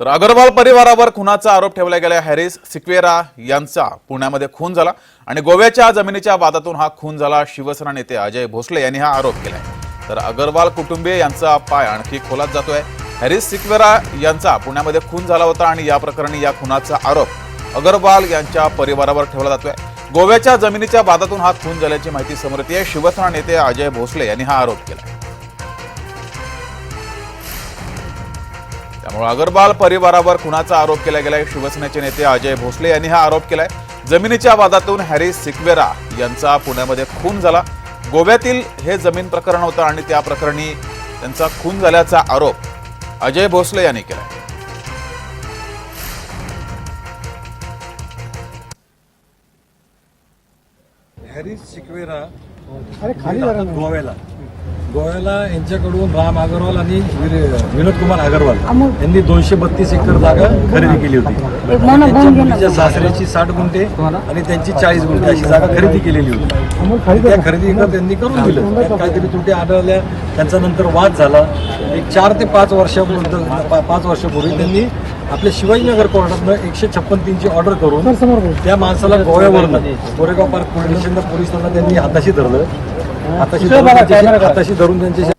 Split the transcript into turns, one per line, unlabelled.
तर अगरवाल परिवारावर खुनाचा आरोप ठेवला गेला हॅरिस सिक्वेरा यांचा पुण्यामध्ये खून झाला आणि गोव्याच्या जमिनीच्या वादातून हा खून झाला. शिवसेना नेते अजय भोसले यांनी हा आरोप केलाय. तर अगरवाल कुटुंबीय यांचा पाय आणखी खोलात जातोय. हॅरिस सिक्वेरा यांचा पुण्यामध्ये खून झाला होता आणि या प्रकरणी या खुनाचा आरोप अगरवाल यांच्या परिवारावर ठेवला जातोय. गोव्याच्या जमिनीच्या वादातून हा खून झाल्याची माहिती समोर येते शिवसेना नेते अजय भोसले यांनी हा आरोप केला त्यामुळे अगरवाल परिवारावर खुनाचा आरोप केला गेलाय. शिवसेनेचे नेते अजय भोसले यांनी हा आरोप केलाय. जमिनीच्या वादातून हॅरिस सिक्वेरा यांचा पुण्यामध्ये खून झाला. गोव्यातील हे जमीन प्रकरण होतं आणि त्या प्रकरणी त्यांचा खून झाल्याचा आरोप अजय भोसले यांनी केलाय.
हॅरिस सिक्वेरा. गोव्याला. गोव्याला यांच्याकडून राम अगरवाल आणि विनोद कुमार अगरवाल. यांनी दोनशे बत्तीस एकर जागा खरेदी केली होती
एक मोना
त्यांच्या सासऱ्याची साठ गुंठे आणि त्यांची चाळीस गुंठे अशी जागा खरेदी केलेली होती त्या. खरेदी त्यांनी करून दिलं काहीतरी त्रुटी आढळल्या त्यांचा नंतर वाद झाला एक चार ते पाच वर्षापूर्वी पा- पाच वर्षापूर्वी त्यांनी आपल्या शिवाजीनगर कोर्टातनं एकशे छप्पन तीनची ऑर्डर करून. त्या माणसाला गोव्यावरनं कोरेगाव पार्क पोलीस स्टेशनला पोलिसांना त्यांनी हाताशी धरलं हाताशी धरून त्यांच्याशी- हाताशी धरून त्यांच्याशी